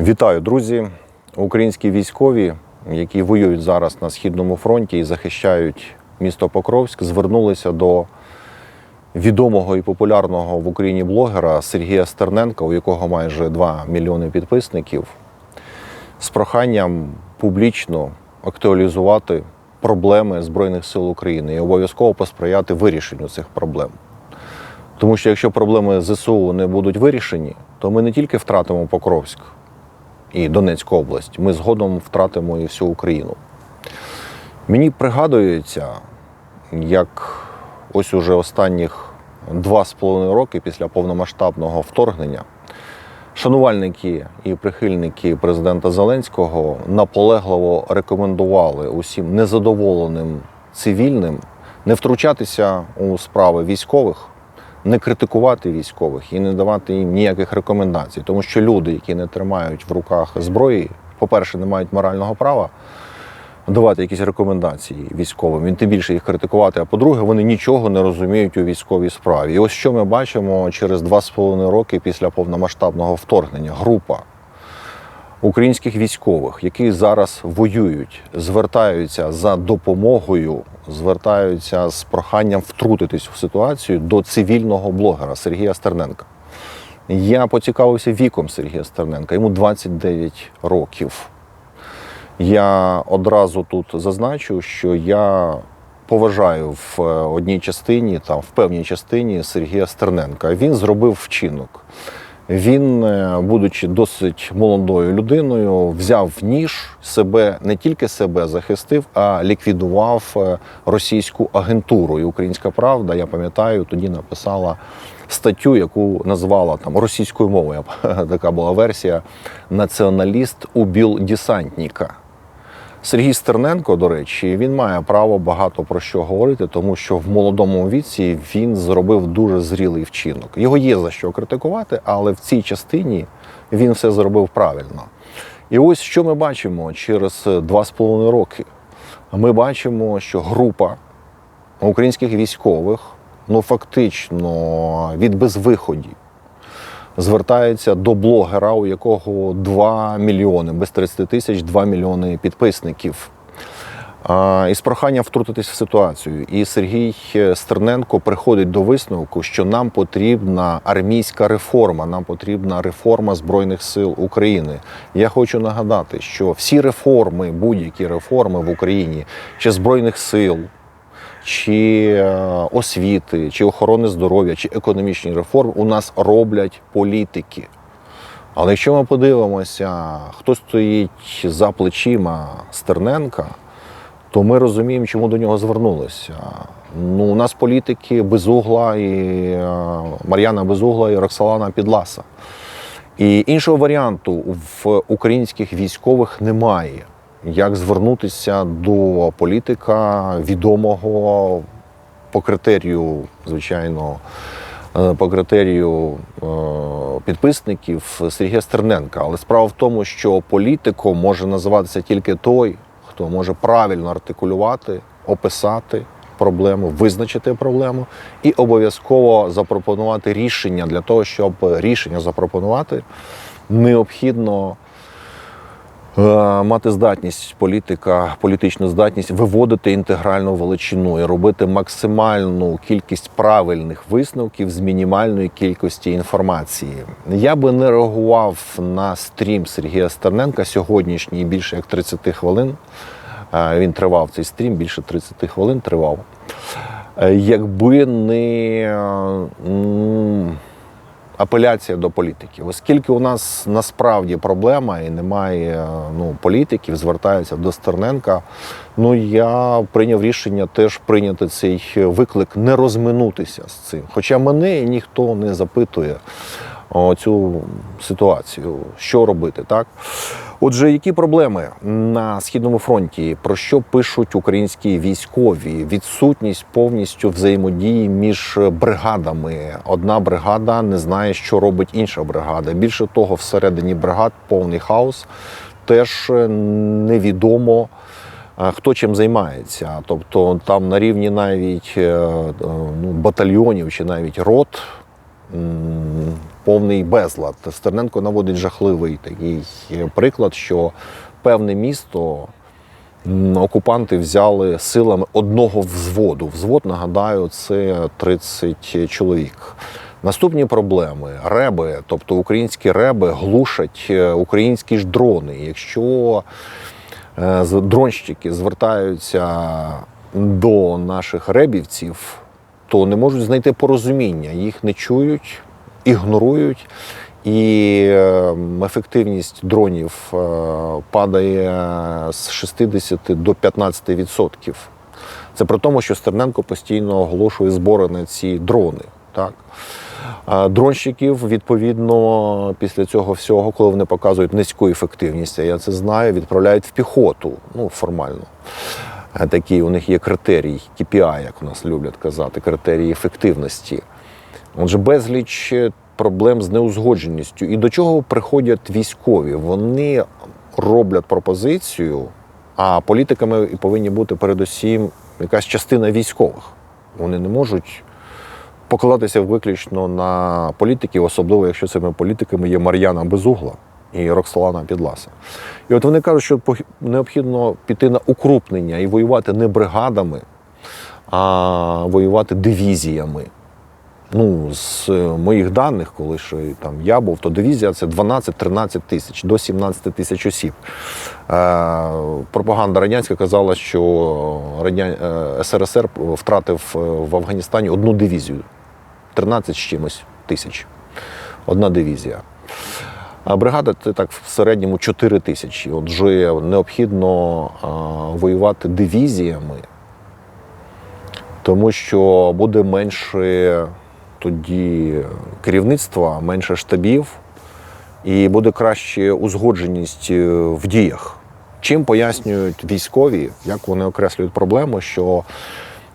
Вітаю, друзі! Українські військові, які воюють зараз на східному фронті і захищають місто Покровськ, звернулися до відомого і популярного в Україні блогера Сергія Стерненка, у якого майже 2 мільйони підписників, з проханням публічно актуалізувати проблеми Збройних сил України і обов'язково посприяти вирішенню цих проблем. Тому що якщо проблеми ЗСУ не будуть вирішені, то ми не тільки втратимо Покровськ і Донецьку область, ми згодом втратимо і всю Україну. Мені пригадується, як ось уже останніх два з половиною роки після повномасштабного вторгнення шанувальники і прихильники президента Зеленського наполегливо рекомендували усім незадоволеним цивільним не втручатися у справи військових, не критикувати військових і не давати їм ніяких рекомендацій, тому що люди, які не тримають в руках зброї, по-перше, не мають морального права давати якісь рекомендації військовим, він тим більше їх критикувати. А по-друге, вони нічого не розуміють у військовій справі. І ось що ми бачимо через два з половиною роки після повномасштабного вторгнення. Група українських військових, які зараз воюють, звертаються за допомогою, звертаються з проханням втрутитись в ситуацію до цивільного блогера Сергія Стерненка. Я поцікавився віком Сергія Стерненка, йому 29 років. Я одразу тут зазначу, що я поважаю в е, одній частині, там в певній частині Сергія Стерненка. Він зробив вчинок. Він, е, будучи досить молодою людиною, взяв ніж себе не тільки себе захистив, а ліквідував е, російську агентуру. І Українська правда, я пам'ятаю, тоді написала статтю, яку назвала там російською мовою. Така була версія Націоналіст убіл десантника. Сергій Стерненко, до речі, він має право багато про що говорити, тому що в молодому віці він зробив дуже зрілий вчинок. Його є за що критикувати, але в цій частині він все зробив правильно. І ось що ми бачимо через два з половиною роки. Ми бачимо, що група українських військових, ну фактично від безвиході, звертається до блогера, у якого 2 мільйони, без 30 тисяч 2 мільйони підписників. А, І проханням втрутитись в ситуацію. І Сергій Стерненко приходить до висновку, що нам потрібна армійська реформа, нам потрібна реформа Збройних сил України. Я хочу нагадати, що всі реформи, будь-які реформи в Україні, чи Збройних сил, чи е, освіти, чи охорони здоров'я, чи економічні реформи у нас роблять політики. Але якщо ми подивимося, хто стоїть за плечима Стерненка, то ми розуміємо, чому до нього звернулися. Ну, у нас політики Безугла і е, Мар'яна Безугла і Роксолана Підласа. І іншого варіанту в українських військових немає. Як звернутися до політика відомого по критерію, звичайно, е, по критерію е, підписників Сергія Стерненка. Але справа в тому, що політиком може називатися тільки той, хто може правильно артикулювати, описати проблему, визначити проблему і обов'язково запропонувати рішення для того, щоб рішення запропонувати, необхідно. Е, Мати здатність політика, політичну здатність виводити інтегральну величину і робити максимальну кількість правильних висновків з мінімальної кількості інформації. Я би не реагував на стрім Сергія Стерненка сьогоднішній більше як 30 хвилин. Е, Він тривав цей стрім, більше 30 хвилин тривав. Е, Якби не апеляція до політиків, оскільки у нас насправді проблема і немає ну, політиків, звертаються до Стерненка. Ну я прийняв рішення теж прийняти цей виклик, не розминутися з цим. Хоча мене ніхто не запитує цю ситуацію, що робити, так? Отже, які проблеми на східному фронті? Про що пишуть українські військові? Відсутність повністю взаємодії між бригадами. Одна бригада не знає, що робить інша бригада. Більше того, всередині бригад повний хаос. Теж невідомо. е, Хто чим займається, тобто там на рівні навіть е, е, ну, батальйонів чи навіть рот повний безлад. Стерненко наводить жахливий такий приклад, що певне місто окупанти взяли силами одного взводу. Взвод, нагадаю, це 30 чоловік. Наступні проблеми реби, тобто українські реби глушать е, українські ж дрони. Якщо е, дронщики звертаються до наших ребівців, то не можуть знайти порозуміння. Їх не чують, ігнорують, і е, ефективність дронів е, падає з 60 до 15 відсотків. Це при тому, що Стерненко постійно оголошує збори на ці дрони. Так? Дронщиків, відповідно, після цього всього, коли вони показують низьку ефективність, а я це знаю, відправляють в піхоту, ну формально. Такий у них є критерій, KPI, як у нас люблять казати, критерії ефективності. Отже, безліч е, проблем з неузгодженістю. І до чого приходять військові? Вони роблять пропозицію, а політиками повинні бути передусім якась частина військових. Вони не можуть покладатися виключно на політиків, особливо якщо цими політиками є Мар'яна Безугла і Роксолана Підласа. І от вони кажуть, що необхідно піти на укрупнення і воювати не бригадами, а воювати дивізіями. Ну, з е, моїх даних, коли ще там я був, то дивізія це 12-13 тисяч до 17 тисяч осіб. Е, пропаганда радянська казала, що Радя... е, СРСР втратив е, в Афганістані одну дивізію 13 з чимось тисяч. Одна дивізія. А бригада це так в середньому 4 тисячі. Отже, необхідно а, воювати дивізіями, тому що буде менше тоді керівництва, менше штабів, і буде краще узгодженість е, в діях. Чим пояснюють військові, як вони окреслюють проблему, що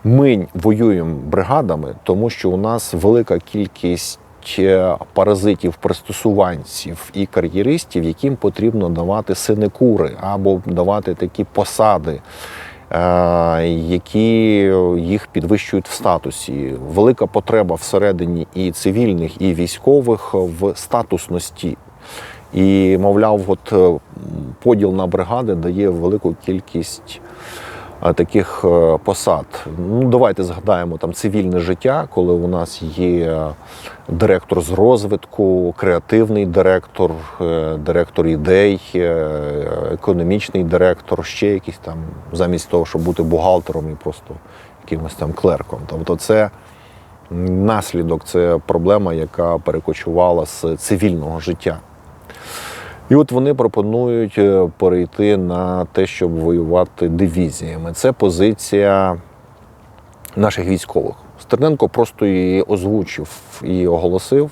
ми воюємо бригадами, тому що у нас велика кількість е, паразитів, пристосуванців і кар'єристів, яким потрібно давати синекури або давати такі посади, е, які їх підвищують в статусі. Велика потреба всередині і цивільних, і військових в статусності. І, мовляв, от поділ на бригади дає велику кількість таких е, посад. Ну, давайте згадаємо там цивільне життя, коли у нас є директор з розвитку, креативний директор, е, директор ідей, е, економічний директор, ще якийсь там, замість того, щоб бути бухгалтером і просто якимось там клерком. Тобто це наслідок, це проблема, яка перекочувала з цивільного життя. І от вони пропонують е, перейти на те, щоб воювати дивізіями. Це позиція наших військових. Стерненко просто її озвучив і оголосив.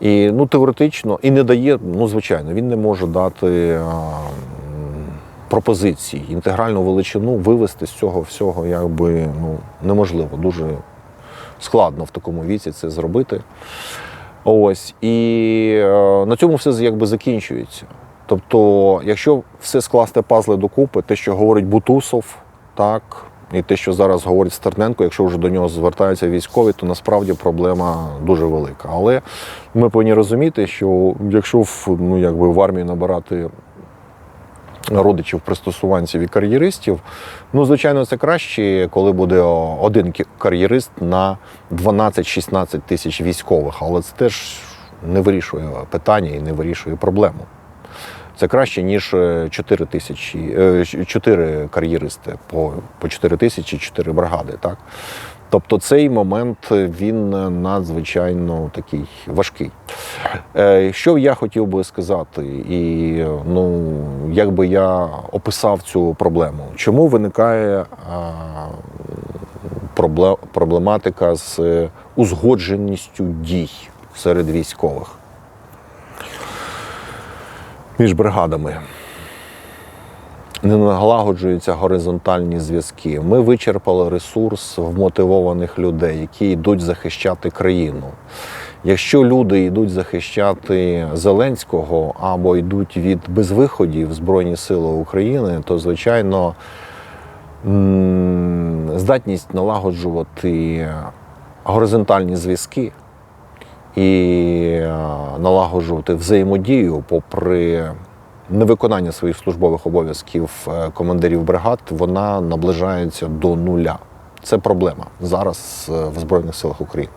І ну, теоретично і не дає, ну звичайно, він не може дати а, пропозиції, інтегральну величину вивести з цього всього якби ну, неможливо. Дуже складно в такому віці це зробити. Ось і е, на цьому все якби закінчується. Тобто, якщо все скласти пазли докупи, те, що говорить Бутусов, так, і те, що зараз говорить Стерненко, якщо вже до нього звертаються військові, то насправді проблема дуже велика. Але ми повинні розуміти, що якщо в, ну, якби в армії набирати родичів, пристосуванців і кар'єристів. Ну, звичайно, це краще, коли буде один кар'єрист на 12-16 тисяч військових, але це теж не вирішує питання і не вирішує проблему. Це краще, ніж 4 тисячі, 4 кар'єристи по, по 4 тисячі, 4 бригади. Так? Тобто цей момент він надзвичайно такий важкий. Е, Що я хотів би сказати, і ну, як би я описав цю проблему? Чому виникає проблематика з узгодженістю дій серед військових між бригадами? Не налагоджуються горизонтальні зв'язки. Ми вичерпали ресурс вмотивованих людей, які йдуть захищати країну. Якщо люди йдуть захищати Зеленського або йдуть від безвиходів Збройні Сили України, то звичайно здатність налагоджувати горизонтальні зв'язки і е, налагоджувати взаємодію, попри невиконання своїх службових обов'язків е, командирів бригад, вона наближається до нуля. Це проблема зараз е, в Збройних силах України.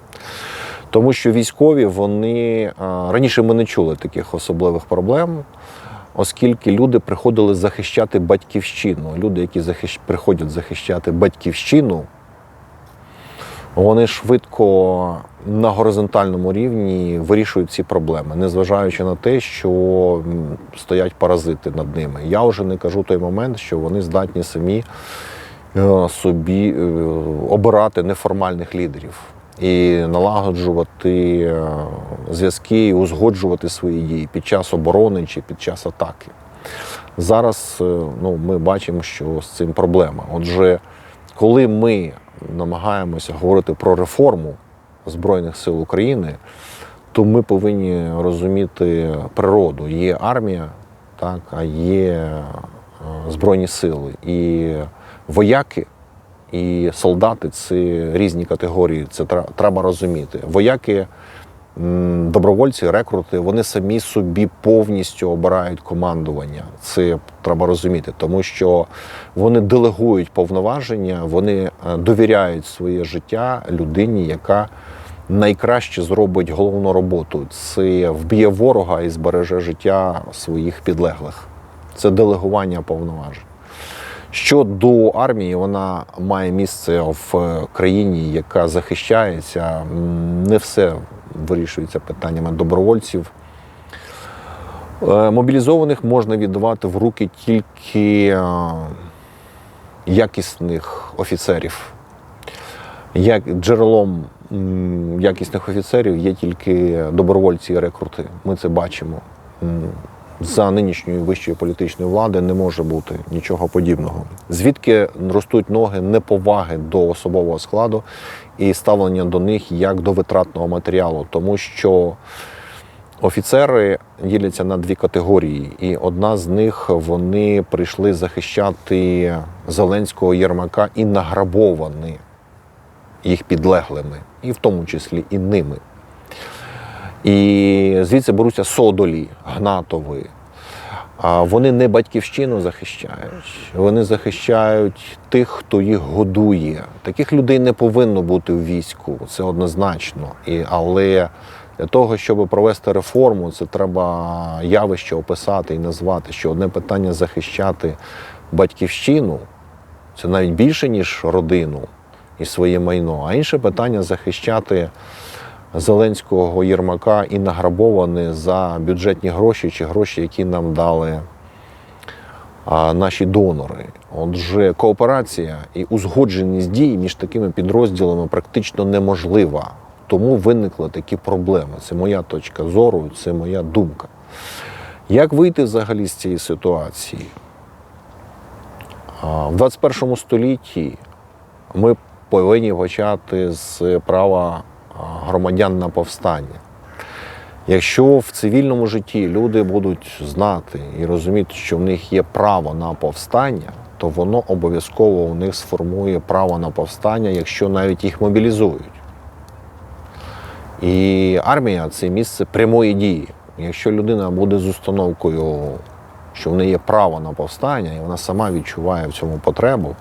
Тому що військові вони е, раніше ми не чули таких особливих проблем, оскільки люди приходили захищати батьківщину. Люди, які захищ... приходять захищати батьківщину, вони швидко на горизонтальному рівні вирішують ці проблеми, незважаючи на те, що стоять паразити над ними. Я вже не кажу той момент, що вони здатні самі е, собі е, обирати неформальних лідерів і налагоджувати е, зв'язки, і узгоджувати свої дії під час оборони чи під час атаки. Зараз ну, ми бачимо, що з цим проблема. Отже, коли ми намагаємося говорити про реформу Збройних сил України, то ми повинні розуміти природу. Є армія, так, а є е, Збройні сили. І вояки і солдати це різні категорії. Це треба розуміти. Вояки, добровольці, рекрути, вони самі собі повністю обирають командування. Це треба розуміти, тому що вони делегують повноваження, вони е, довіряють своє життя людині, яка найкраще зробить головну роботу. Це вб'є ворога і збереже життя своїх підлеглих. Це делегування повноважень. Щодо армії, вона має місце в країні, яка захищається. Не все вирішується питаннями добровольців. Е, Мобілізованих можна віддавати в руки тільки е, якісних офіцерів. Як джерелом якісних офіцерів є тільки добровольці і рекрути. Ми це бачимо. За нинішньої вищої політичної влади не може бути нічого подібного. Звідки ростуть ноги неповаги до особового складу і ставлення до них як до витратного матеріалу, тому що Офіцери діляться на дві категорії, і одна з них вони прийшли захищати Зеленського Єрмака і награбовані їх підлеглими, і в тому числі і ними. І звідси беруться содолі, гнатови. А вони не батьківщину захищають, вони захищають тих, хто їх годує. Таких людей не повинно бути в війську, це однозначно. І, але для того, щоб провести реформу, це треба явище описати і назвати, що одне питання захищати батьківщину, це навіть більше, ніж родину і своє майно, а інше питання захищати Зеленського Єрмака і награбовані за бюджетні гроші чи гроші, які нам дали наші донори. Отже, кооперація і узгодженість дій між такими підрозділами практично неможлива. Тому виникли такі проблеми. Це моя точка зору, це моя думка. Як вийти взагалі з цієї ситуації? В 21 столітті ми повинні почати з права громадян на повстання. Якщо в цивільному житті люди будуть знати і розуміти, що в них є право на повстання, то воно обов'язково у них сформує право на повстання, якщо навіть їх мобілізують. І армія це місце прямої дії. Якщо людина буде з установкою, що в неї є право на повстання, і вона сама відчуває в цьому потребу,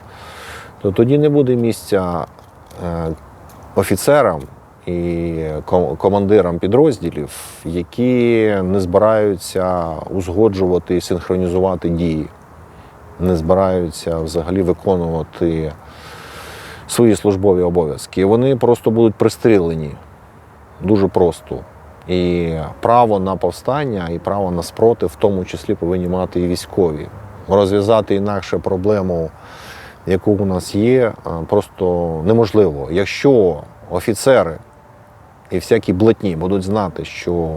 то тоді не буде місця е, офіцерам і командирам підрозділів, які не збираються узгоджувати і синхронізувати дії, не збираються взагалі виконувати свої службові обов'язки. Вони просто будуть пристрілені дуже просто. І право на повстання і право на спротив, в тому числі, повинні мати і військові. Розв'язати інакше проблему, яку у нас є, просто неможливо. Якщо офіцери і всякі блатні будуть знати, що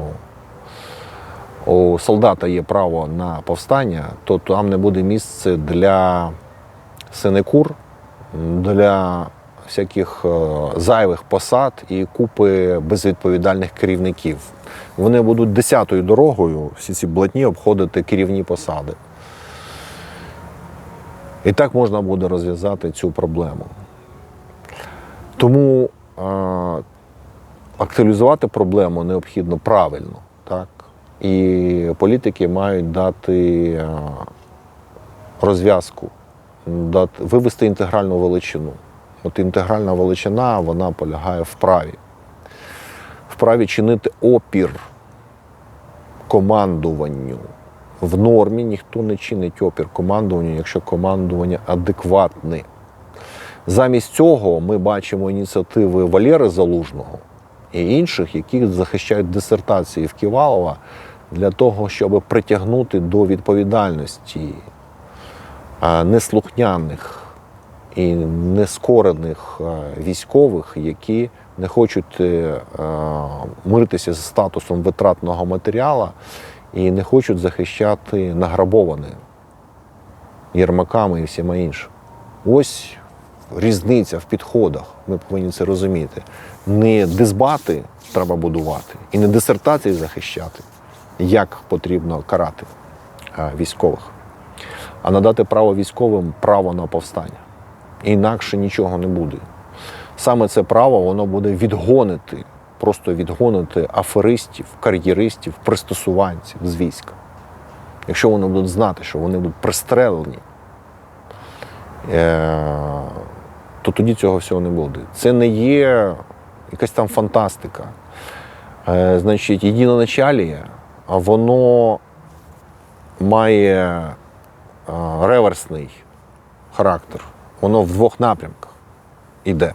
у солдата є право на повстання, то там не буде місце для синекур, для всяких е, зайвих посад і купи безвідповідальних керівників. Вони будуть десятою дорогою, всі ці блатні обходити керівні посади. І так можна буде розв'язати цю проблему. Тому е, актуалізувати проблему необхідно правильно. Так? І політики мають дати е, розв'язку, дати, вивести інтегральну величину. От інтегральна величина вона полягає в праві. В праві чинити опір командуванню. В нормі ніхто не чинить опір командуванню, якщо командування адекватне. Замість цього ми бачимо ініціативи Валєри Залужного і інших, які захищають дисертації в Ківалова для того, щоб притягнути до відповідальності неслухняних і нескорених військових, які не хочуть е, миритися з статусом витратного матеріалу і не хочуть захищати награбоване єрмаками і всіма іншим. Ось різниця в підходах. Ми повинні це розуміти. Не дисбати треба будувати і не дисертації захищати, як потрібно карати військових, а надати право військовим право на повстання. Інакше нічого не буде. Саме це право воно буде відгонити, просто відгонити аферистів, кар'єристів, пристосуванців з війська. Якщо вони будуть знати, що вони будуть пристрелені, е, то тоді цього всього не буде. Це не є якась там фантастика. Е, Значить, єдиноначаліє, а воно має е, реверсний характер. Воно в двох напрямках іде.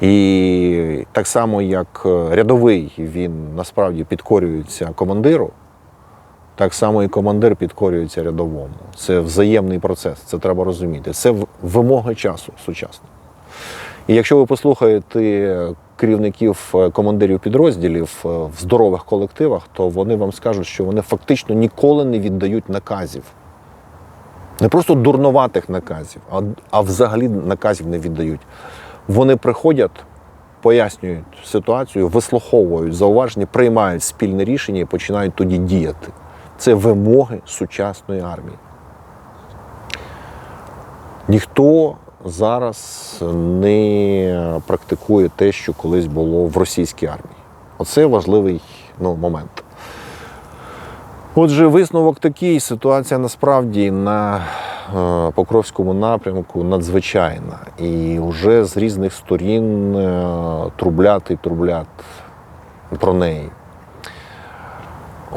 І так само, як е, рядовий він насправді підкорюється командиру, так само і командир підкорюється рядовому. Це взаємний процес, це треба розуміти. Це в- вимоги часу сучасного. І якщо ви послухаєте керівників е, командирів підрозділів е, в здорових колективах, то вони вам скажуть, що вони фактично ніколи не віддають наказів. Не просто дурнуватих наказів, а, а взагалі наказів не віддають. Вони приходять, пояснюють ситуацію, вислуховують зауваження, приймають спільне рішення і починають тоді діяти. Це вимоги сучасної армії. Ніхто зараз не практикує те, що колись було в російській армії. Оце важливий ну, момент. Отже, висновок такий: ситуація насправді на е, Покровському напрямку надзвичайна. І вже з різних сторін е, трублять і трублять про неї.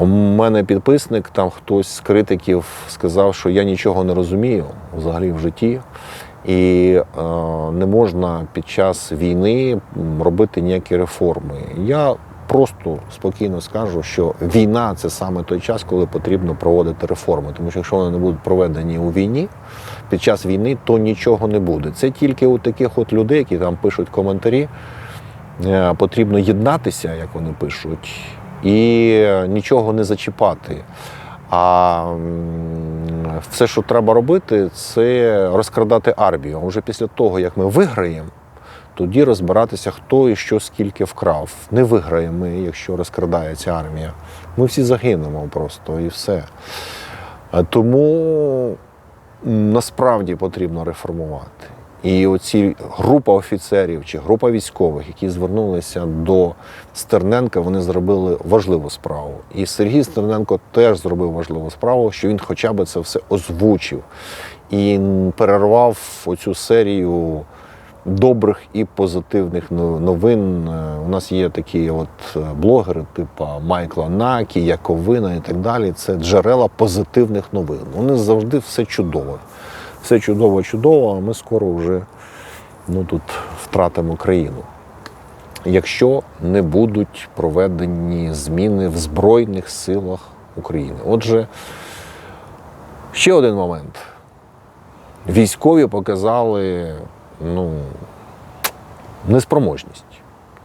У мене підписник, там хтось з критиків сказав, що я нічого не розумію взагалі в житті, і е, не можна під час війни робити ніякі реформи. Я просто спокійно скажу, що війна це саме той час, коли потрібно проводити реформи. Тому що якщо вони не будуть проведені у війні, під час війни, то нічого не буде. Це тільки у таких от людей, які там пишуть коментарі. Е, Потрібно єднатися, як вони пишуть, і нічого не зачіпати. А все, що треба робити, це розкрадати армію. А вже після того, як ми виграємо, тоді розбиратися, хто і що скільки вкрав. Не виграємо ми, якщо розкрадається армія. Ми всі загинемо просто і все. Тому насправді потрібно реформувати. І оці група офіцерів чи група військових, які звернулися до Стерненка, вони зробили важливу справу. І Сергій Стерненко теж зробив важливу справу, що він хоча б це все озвучив і перервав оцю серію добрих і позитивних новин. Е, У нас є такі от е, блогери, типу Майкла Накі, Яковина і так далі. Це джерела позитивних новин. Вони завжди все чудово. Все чудово, чудово, а ми скоро вже ну, тут втратимо країну. Якщо не будуть проведені зміни в Збройних силах України. Отже, ще один момент. Військові показали ну, неспроможність.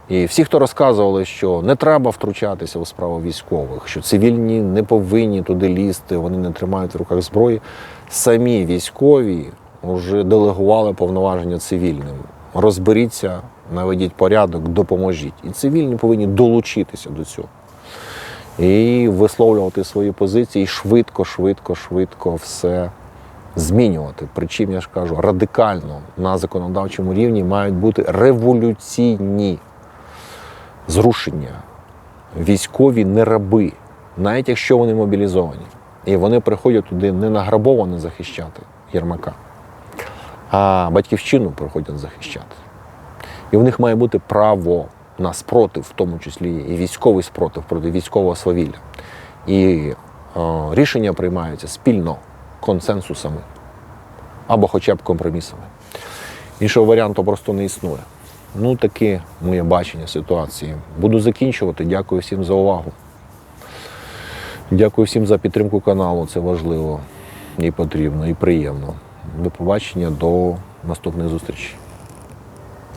І всі, хто розказували, що не треба втручатися у справу військових, що цивільні не повинні туди лізти, вони не тримають в руках зброї, самі військові вже делегували повноваження цивільним. Розберіться, наведіть порядок, допоможіть. І цивільні повинні долучитися до цього. І висловлювати свої позиції, і швидко, швидко, швидко все змінювати. Причому я ж кажу, радикально на законодавчому рівні мають бути революційні зрушення. Військові не раби, навіть якщо вони мобілізовані. І вони приходять туди не награбовано захищати Єрмака, а батьківщину приходять захищати. І в них має бути право на спротив, в тому числі і військовий спротив проти військового свавілля. І е, рішення приймаються спільно консенсусами або хоча б компромісами. Іншого варіанту просто не існує. Ну, таке моє бачення ситуації. Буду закінчувати. Дякую всім за увагу. Дякую всім за підтримку каналу. Це важливо і потрібно, і приємно. До побачення, до наступних зустрічей.